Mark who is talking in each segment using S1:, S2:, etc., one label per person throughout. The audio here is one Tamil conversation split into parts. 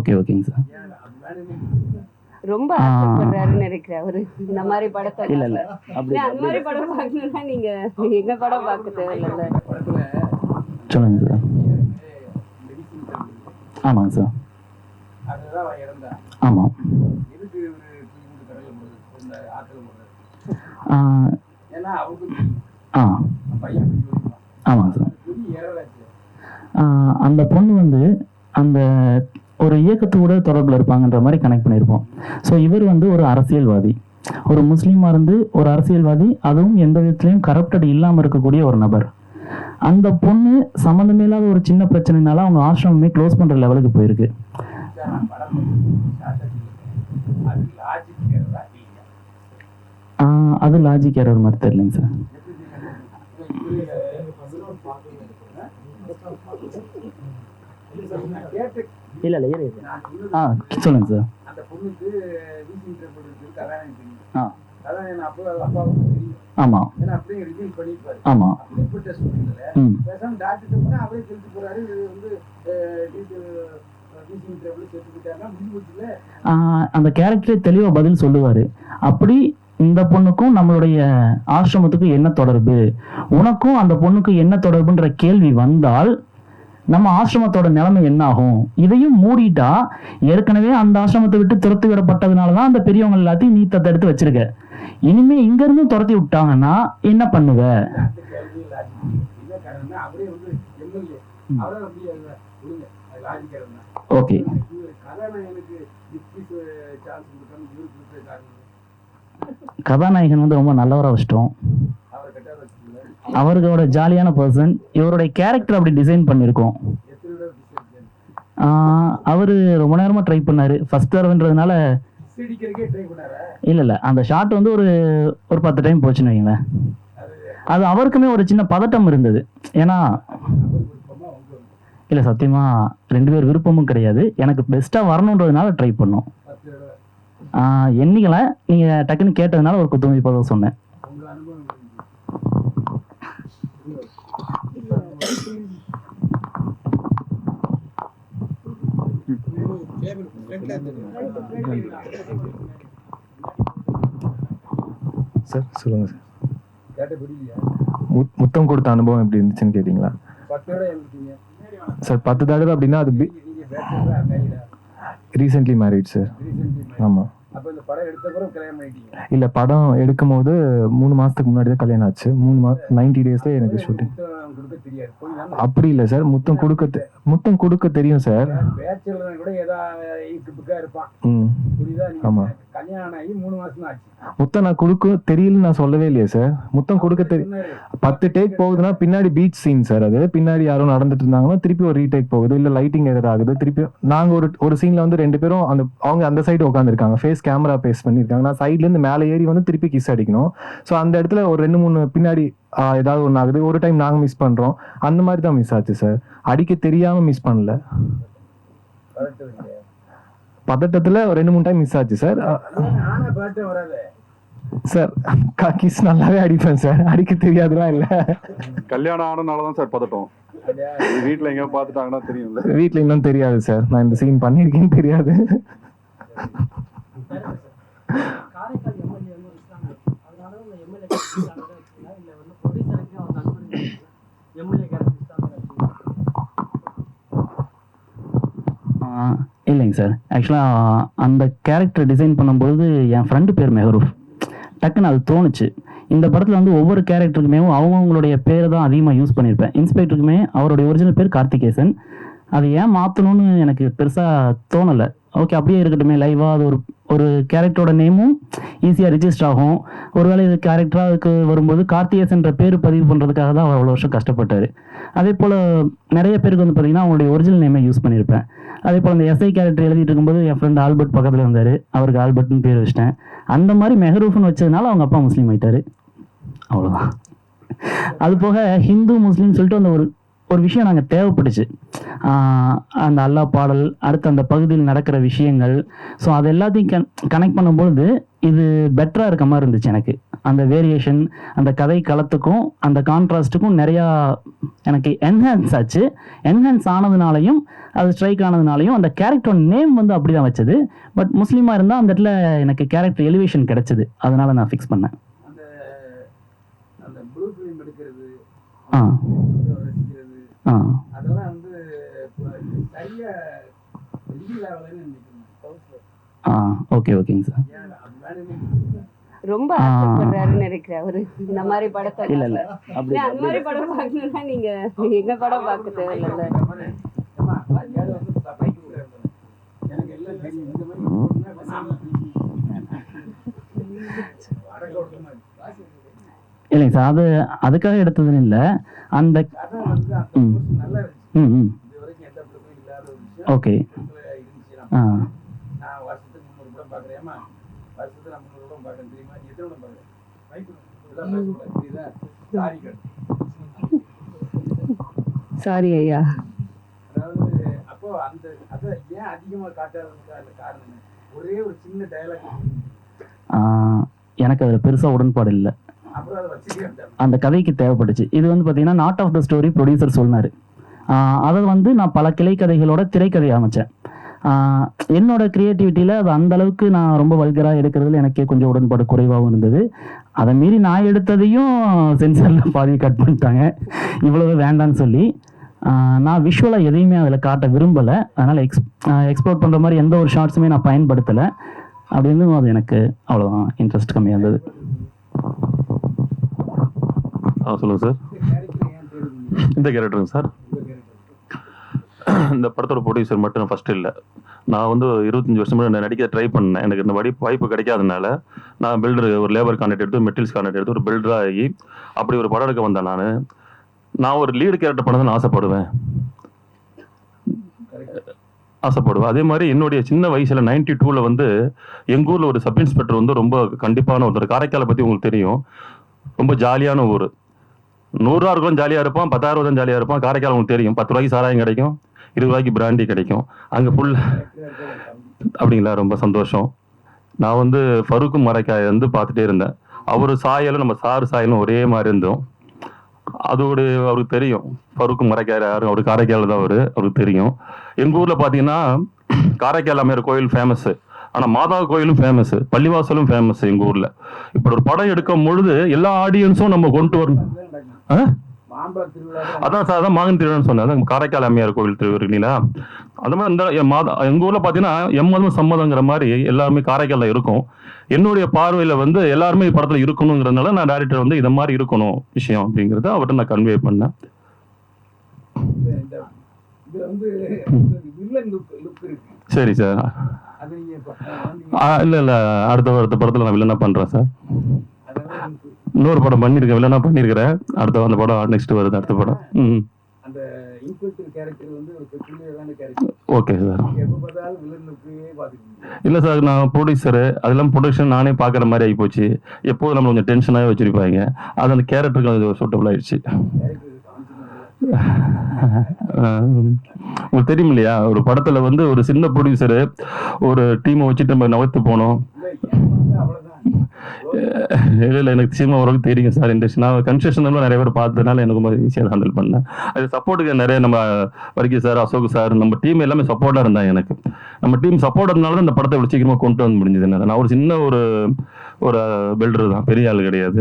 S1: ஓகே ஓகேங்க சார்.
S2: ரொம்ப. ஆசைப்படுறாருன்னு நினைக்கிறேன் அவரு. இந்த மாதிரி படத்தை
S1: இல்ல இல்ல. அப்படி
S2: ஏன் அந்த மாதிரி படம் பார்க்கணும்னா நீங்க எங்க படம் பார்க்க தேவையில்ல.
S1: சொல்லுங்க சார். ஆமாங்க சார். சார். அந்த பொண்ணு வந்து அந்த ஒரு இயக்கத்தோட தொடர்பில் இருப்பாங்கன்ற மாதிரி கனெக்ட் பண்ணியிருப்போம். ஸோ இவர் வந்து ஒரு அரசியல்வாதி. ஒரு முஸ்லீமாக இருந்து ஒரு அரசியல்வாதி அதுவும் எந்த விதத்துலையும் கரப்டட் இல்லாமல் இருக்கக்கூடிய ஒரு நபர். அந்த பொண்ணு சம்மந்தமே இல்லாத ஒரு சின்ன பிரச்சனைனால அவங்க ஆசிரமமே க்ளோஸ் பண்ணுற லெவலுக்கு போயிருக்கு. அது லாஜிக் எரர் மாதிரி தெரியலங்க சார் இல்லை இல்லை இரு இரு. ஆ சொல்லுங்க சார்
S3: அந்த பொண்ணுக்கு வீசிங் ட்ரிபிள் இருக்கு கல்யாணம் தெரியும்
S1: ஆ.
S3: அதான் என் அப்பா அப்பாவுக்கு தெரியும்.
S1: ஆமாம்
S3: ஏன்னா அப்படியே ரிவீல் பண்ணிருப்பாரு
S1: ஆமாம்
S3: லிக்விட் டெஸ்ட் பண்ணதுல
S1: ம்.
S3: பேசாம டாக்டர் போனா அவரே தெரிஞ்சு போறாரு இது வந்து வீசிங் ட்ரிபிள் செத்துக்கிட்டாருன்னா முடிஞ்சு போச்சுல
S1: ஆஹ் அந்த கேரக்டரே தெளிவாக பதில் சொல்லுவார். அப்படி இந்த பொண்ணுக்கும் நம்மளுடைய ஆசிரமத்துக்கும் என்ன தொடர்பு? உனக்கும் அந்த பொண்ணுக்கும் என்ன தொடர்புன்ற கேள்வி வந்தால் நம்ம ஆசிரமத்தோட நிலைமை என்ன ஆகும் இதையும் மூடிட்டா ஏற்கனவே அந்த ஆசிரமத்தை விட்டு துரத்தி விடப்பட்டதுனால தான் அந்த பெரியவங்க எல்லாத்தையும் நீ தத்தெடுத்து வச்சிருக்க. இனிமே இங்க துரத்தி விட்டாங்கன்னா என்ன பண்ணுவ? ஓகே. கதாநாயகன் வந்து ரொம்ப நல்லவராக வச்சிட்டோம். அவர்களோட ஜாலியான பர்சன் இவருடைய கேரக்டர் அப்படி டிசைன் பண்ணியிருக்கோம். அவர் அவரு ரொம்ப நேரமா ட்ரை பண்ணாரு. ஃபர்ஸ்ட் தடவைன்றதுனால
S3: அடிக்கிறதுக்கே இல்லை
S1: இல்ல. இல்ல அந்த ஷாட் வந்து ஒரு ஒரு பத்து டைம் போச்சுன்னு வைங்களேன். அது அவருக்குமே ஒரு சின்ன பதட்டம் இருந்தது. ஏன்னா
S3: இல்லை உங்க
S1: இல்ல சத்தியமா ரெண்டு பேர் விருப்பமும் கிடையாது. எனக்கு பெஸ்டா வரணுன்றதுனால ட்ரை பண்ணோம். எண்ணிக்கல. நீங்க டக்குன்னு கேட்டதுனால ஒரு குத்துமதி பதம் சொன்னேன்
S3: உங்க அனுபவம் எப்படி?
S4: சார் சொல்லுங்க சார். முத்- முத்தம் கொடுத்த அனுபவம் எப்படி இருந்துச்சுன்னு கேட்டிங்களா? சார் பத்து தடவை அப்படின்னா அது
S3: நீங்க
S4: ரீசெண்ட்லி மேரிட் சார் ஆமாம்
S3: படம்
S4: இல்லை படம் எடுக்கும் போது மூணு மாதத்துக்கு முன்னாடி தான் கல்யாணம் ஆச்சு. மூணு மா நைன்டி டேஸில் எனக்கு ஷூட்டிங் அப்படி இல்லை சார். முத்தம் கொடுக்க முத்தம் கொடுக்க தெரியும் சார்.
S3: கூட ஏதா ஈக்குப்புக்கா இருப்பான்.
S4: ம்.
S3: புரியுதா?
S4: ஆமா.
S3: நீங்க கல்யாணம் ஆகி மூணு மாசம் தான் ஆச்சு.
S4: முத்தம் நான் கொடுக்க தெரியலன்னு நான் சொல்லவே இல்லையே சார். முத்தம் கொடுக்க தெரி
S3: சொன்னாரு.
S4: பத்து டேக் போகுதுன்னா பின்னாடி பீச் சீன் சார் அது. பின்னாடி யாரோ நடந்துட்டு இருந்தாங்கன்னா திருப்பி ஒரு ரீடேக் போகுது. இல்ல லைட்டிங் எதர் ஆகுது. திருப்பி நாங்க ஒரு ஒரு சீன்ல வந்து ரெண்டு பேரும் அந்த அவங்க அந்த சைடு உட்காந்துருக்காங்க ஃபேஸ் கேமரா பேஸ் பண்ணிருக்காங்க நான் சைட்ல இருந்து மேலே ஏறி வந்து திருப்பி கிஸ் அடிக்கணும். ஸோ அந்த இடத்துல ஒரு ரெண்டு மூணு பின்னாடி ஏதாவது ஒன்று ஆகுது. ஒரு டைம் நாங்க மிஸ் பண்றோம். அந்த மாதிரி தான் மிஸ் ஆச்சு சார் அடிக்க தெரியாம மிஸ் பண்ணல? பதட்டத்துல ஒரு ரெண்டு மூணு டைம் மிஸ் ஆச்சு சார் சார் கிஸ் நல்லாவே அடிப்பேன் சார் அடிக்க தெரியாதுலாம் இல்லை.
S5: கல்யாணம் ஆனனால தான் சார் பதட்டம். வீட்ல எங்கேயோ பார்த்துட்டாங்கன்னா தெரியும்ல
S4: வீட்ல இன்னும் தெரியாது சார் நான் இந்த சீன் பண்ணியிருக்கேன்னு தெரியாது.
S6: காரைக்கால் எம்எல்ஏ வந்து இஸ்லாமிய அதனால உங்க எம்எல்ஏ கேரக்டர் வச்சுக்கலாம் இல்லை வந்து ப்ரொடியூசருக்கு அவர் நண்பர்கள் எம்எல்ஏ கேரக்டர் இஸ்லாமிய
S1: ஆஹ் இல்லைங்க சார். ஆக்சுவலாக அந்த கேரக்டர் டிசைன் பண்ணும்போது என் ஃப்ரெண்டு பேர் மெஹரூஃப் டக்குன்னு அது தோணுச்சு. இந்த படத்தில் வந்து ஒவ்வொரு கேரக்டருக்குமே அவங்கவுங்களுடைய பேரை தான் அதிகமாக யூஸ் பண்ணியிருப்பேன் இன்ஸ்பெக்டருக்குமே அவருடைய ஒரிஜினல் பேர் கார்த்திகேசன். அது ஏன் மாற்றணும்னு எனக்கு பெருசாக தோணலை. ஓகே அப்படியே இருக்கட்டுமே லைவாக அது ஒரு ஒரு கேரக்டரோட நேமும் ஈஸியாக ரிஜிஸ்டர் ஆகும். ஒருவேளை இது கேரக்டராக அதுக்கு வரும்போது கார்த்திகேசன்ற பேர் பதிவு பண்ணுறதுக்காக தான் அவர் அவ்வளோ வருஷம் கஷ்டப்பட்டார். அதே போல் நிறைய பேருக்கு வந்து பார்த்தீங்கன்னா அவங்களுடைய ஒரிஜினல் நேமை யூஸ் பண்ணியிருப்பேன் அதே போல் அந்த எஸ்ஐ கேரக்டர் எழுதிட்டு இருக்கும்போது என் ஃப்ரெண்ட் ஆல்பர்ட் பக்கத்தில் இருந்தார். அவருக்கு ஆல்பர்ட்னு பேர் வச்சிட்டேன். அந்த மாதிரி மெஹரூஃப்னு வச்சதுனால அவங்க அப்பா முஸ்லீம் ஆயிட்டாரு. அவ்வளோதான் அது போக ஹிந்து முஸ்லீம் சொல்லிட்டு அந்த ஒரு ஒரு விஷயம் நாங்கள் தேவைப்பட்டுச்சு ஆஹ் அந்த அல்லா பாடல் அடுத்து அந்த பகுதியில் நடக்கிற விஷயங்கள். ஸோ அது எல்லாத்தையும் கன் கனெக்ட் பண்ணும்பொழுது இது பெட்டராக இருக்க மாதிரி இருந்துச்சு எனக்கு. அந்த வேரியேஷன் அந்த கதை களத்துக்கும் அந்த கான்ட்ராஸ்ட்டுக்கும் நிறையா எனக்கு என்ஹான்ஸ் ஆச்சு. என்ஹான்ஸ் ஆனதுனாலையும் அது ஸ்ட்ரைக் ஆனதுனாலையும் அந்த கேரக்டரோட நேம் வந்து அப்படி தான் வச்சது. பட் முஸ்லீமாக இருந்தால் அந்த இடத்துல எனக்கு கேரக்டர் எலிவேஷன் கிடைச்சது. அதனால நான் ஃபிக்ஸ் பண்ணேன். ஆ.
S3: அதெல்லாம் வந்து சரியா
S1: ஆ ஓகே ஓகேங்க சார்
S2: ரொம்ப. ஆசைப்படுறாருன்னு நினைக்கிறேன் அவரு. இந்த மாதிரி படத்தை
S1: இல்லை இல்லை. அப்படி
S2: அந்த மாதிரி படம் பார்க்கணும்னா நீங்க எங்க படம் பார்க்க தேவையில்ல.
S1: இல்லைங்க சார் அது அதுக்காக எடுத்ததுன்னு இல்லை. அந்த ஓகே. ஆ.
S3: சாரி
S2: ஐயா.
S3: அப்போ அந்த அதை ஏன் அதிகமா காட்டாததுக்கு காரணம்? ஒரே ஒரு சின்ன டயலாக்
S1: எனக்கு அதில் பெருசாக உடன்பாடு இல்லை. அந்த கதைக்கு தேவைப்பட்டுச்சு இது வந்து பார்த்தீங்கன்னா knot of the story producer சொன்னார். அதை வந்து நான் பல கிளை கதைகளோட திரைக்கதை அமைச்சேன். என்னோட கிரியேட்டிவிட்டியில் அது அந்த அளவுக்கு நான் ரொம்ப வல்கராக எடுக்கிறதுல எனக்கே கொஞ்சம் உடன்பாடு குறைவாகவும் இருந்தது. அதை மீறி நான் எடுத்ததையும் சென்சாரில் பாதி கட் பண்ணிட்டாங்க. இவ்வளவு வேண்டான்னு சொல்லி. நான் விஷுவலாக எதையுமே அதில் காட்ட விரும்பலை. அதனால் எக்ஸ் எக்ஸ்ப்ளோர் பண்ணுற மாதிரி எந்த ஒரு ஷார்ட்ஸுமே நான் பயன்படுத்தலை. அப்படின்னு அது எனக்கு அவ்வளோதான் இன்ட்ரெஸ்ட் கம்மியாக இருந்தது.
S5: ஆ சொல்லுங்கள் சார். இந்த கேரக்டருங்க சார்.
S3: இந்த
S5: படத்தோட ப்ரொடியூசர் மட்டும் ஃபஸ்ட்டு இல்லை. நான் வந்து இருபத்தஞ்சி வருஷம் முன்னாடி நடிக்க ட்ரை பண்ணேன். எனக்கு இந்த வடி வாய்ப்பு கிடைக்காதனால நான் பில்டர் ஒரு லேபர் கான்ட்ராக்ட் எடுத்து மெட்டீரியல்ஸ் கான்ட்ராக்ட் எடுத்து ஒரு பில்டராக ஆகி அப்படி ஒரு படம் எடுக்க வந்தேன் நான். நான் ஒரு லீடு கேரக்டர் பண்ணணும்னு ஆசைப்படுவேன். ஆசைப்படுவேன். அதே மாதிரி என்னுடைய சின்ன வயசில் நைன்டி டூவில் வந்து எங்கள் ஊரில் ஒரு சப் இன்ஸ்பெக்டர் வந்து ரொம்ப கண்டிப்பான ஒருத்தர். காரைக்காலை பற்றி உங்களுக்கு தெரியும். ரொம்ப ஜாலியான ஊர். நூறுரூவா இருக்கும் ஜாலியாக இருப்பான் பத்தாயிரம் தான் ஜாலியாக இருப்பான் காரைக்கால் உங்களுக்கு தெரியும். பத்து ரூபாய்க்கு சாராயம் கிடைக்கும் இருபது ரூபாய்க்கு பிராண்டி கிடைக்கும். அங்கே ஃபுல் அப்படிங்களா? ரொம்ப சந்தோஷம். நான் வந்து ஃபருக்கும் மரைக்காயை வந்து பார்த்துட்டே இருந்தேன். அவர் சாயலும் நம்ம சாரு சாயலும் ஒரே மாதிரி இருந்தோம். அதோடு அவருக்கு தெரியும். ஃபருக்கும் மரைக்காய் யாரும் அவர் காரைக்கால் தான் அவர். அவருக்கு தெரியும். எங்கள் ஊரில் பார்த்தீங்கன்னா காரைக்கால் அம்மையார் கோயில் ஃபேமஸ்ஸு ஆனால் மாதா கோயிலும் ஃபேமஸ் பள்ளிவாசலும் ஃபேமஸ் எங்கள் ஊரில். இப்போ ஒரு படம் எடுக்கும் பொழுது எல்லா ஆடியன்ஸும் நம்ம கொண்டு வரணும். அதான் சார் அதான் மாங்கன் திருவிழான்னு சொன்னேன். அதான் காரைக்கால் அம்மையார் கோவில் திருவிழா அந்த மாதிரி இந்த என் மாதா எங்கள் ஊரில் பார்த்தீங்கன்னா எம்மதம் சம்மதங்கிற மாதிரி எல்லாருமே காரைக்காலில் இருக்கும். என்னுடைய பார்வையில் வந்து எல்லாருமே படத்தில் இருக்கணுங்கிறதுனால நான் டேரக்டர் வந்து இதை மாதிரி இருக்கணும் விஷயம் அப்படிங்கிறத அவர்கிட்ட நான் கன்வே பண்ணேன். சரி சார்.
S3: அது
S5: இல்லை இல்லை. அடுத்த அடுத்த படத்தில் நான் வில்லனா பண்ணுறேன் சார். இன்னொரு படம் பண்ணியிருக்கேன் வில்லனா பண்ணியிருக்கிறேன் அடுத்த அந்த படம் நெக்ஸ்ட் வருது அடுத்த படம். ம். ஓகே சார் இல்லை சார் நான் ப்ரொடியூசரு அதெல்லாம் ப்ரொடக்ஷன் நானே பார்க்குற மாதிரி ஆகி போச்சு எப்போதும் நம்ம கொஞ்சம் டென்ஷனாகவே வச்சிருப்பாங்க. அது அந்த கேரக்டருக்கு அது சூட்டபிள் ஆயிடுச்சு. உங்களுக்கு தெரியும் இல்லையா ஒரு படத்தில் வந்து ஒரு சின்ன ப்ரொடியூசரு ஒரு டீமை வச்சுட்டு நம்ம நகர்த்து போனோம்.
S3: இல்லை
S5: இல்லை எனக்கு சீமா ஓரளவுக்கு தெரியும் சார். இண்டஸ்ட்ரி நான் கன்ஸ்ட்ரக்ஷன் நிறைய பேர் பார்த்ததுனால எனக்கு ரொம்ப ஈஸியாக ஹேண்டில் பண்ணேன். அது சப்போர்ட்டுக்கு நிறைய நம்ம வரைக்கும் சார் அசோக் சார் நம்ம டீம் எல்லாமே சப்போர்ட்டாக இருந்தாங்க எனக்கு. நம்ம டீம் சப்போர்ட் இருந்தாலும் தான் இந்த படத்தை இவ்வளோ சீக்கிரமாக கொண்டு வந்து முடிஞ்சது. நான் ஒரு சின்ன ஒரு ஒரு பில்டர் தான் பெரிய ஆள் கிடையாது.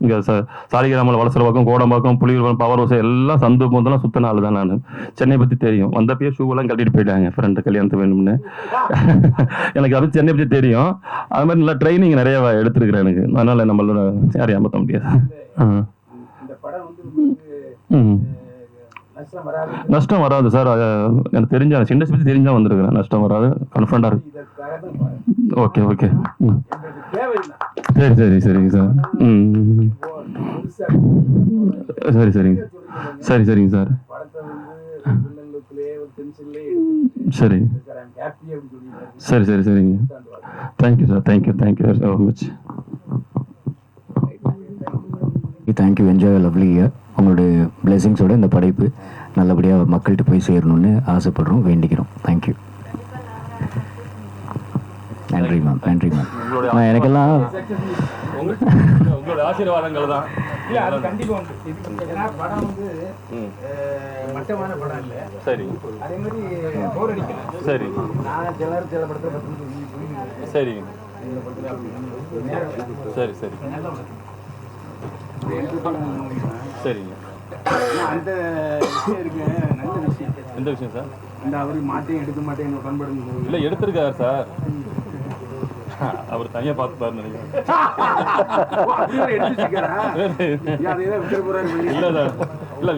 S5: இங்கே ச சாலிகிராமல் வளசரவாக்கம் கோடம்பாக்கம் புலியூர் பவர் ஹவுஸ் எல்லாம் சந்து போந்தெல்லாம் சுத்தின ஆள் தான் நான். சென்னை பற்றி தெரியும். வந்தப்பயே ஷூவெல்லாம் கட்டிட்டு போயிட்டாங்க ஃப்ரெண்டு கல்யாணத்து வேணும்னு. எனக்கு அது சென்னை பற்றி தெரியும். அது மாதிரி நல்லா ட்ரைனிங் நிறைய எடுத்துருக்கிறேன் எனக்கு. அதனால நம்மளோட யாரையும் ஏமாற்ற முடியாது. ம்.
S3: நஷ்டம் வராது
S5: சார். எனக்கு தெரிஞ்ச இண்டஸ்ட்ரி பற்றி தெரிஞ்சா வந்திருக்கிறேன். நஷ்டம் வராது. கான்ஃபிடண்டாக இருக்கு. Okay okay. ம். சரி சரி சரிங்க சார். ம். சரி சரிங்க. சரி சரிங்க சார். சரி. சரி சரி சரிங்க. Thank you sir thank you thank you very much
S7: thank you enjoy lovely year உங்களுடைய பிளெஸிங்ஸோட இந்த படைப்பு நல்லபடியாக மக்கள்கிட்ட போய் சேரணும்னு ஆசைப்படுறோம் வேண்டிக்கிறோம். தேங்க்யூ நன்றி மேம் நன்றி மேம் எனக்கெல்லாம்
S5: உங்க- உங்களுடைய ஆசீர்வாதங்கள் தான்.
S3: இல்ல அது கண்டிப்பா உண்டு. ஏன்னா படம் வந்து மட்டமான படம் இல்ல.
S5: சரி.
S3: அதே மாதிரி போர் அடிக்கல.
S5: சரி.
S3: நான் சில நேரம் சில படத்துல பத்து
S5: சரி. சரி சரி. சரிங்க
S3: அந்த விஷயம் இருக்கு. நல்ல விஷயம்.
S5: எந்த விஷயம் சார்
S3: இந்த அவரு மாட்டேன் எடுக்க மாட்டேன் பண்படுங்க.
S5: இல்லை எடுத்திருக்காரு சார் அவர் தனியாக பார்த்துப்பாருன்னு நினைக்கிறேன். இல்லை சார் இல்லை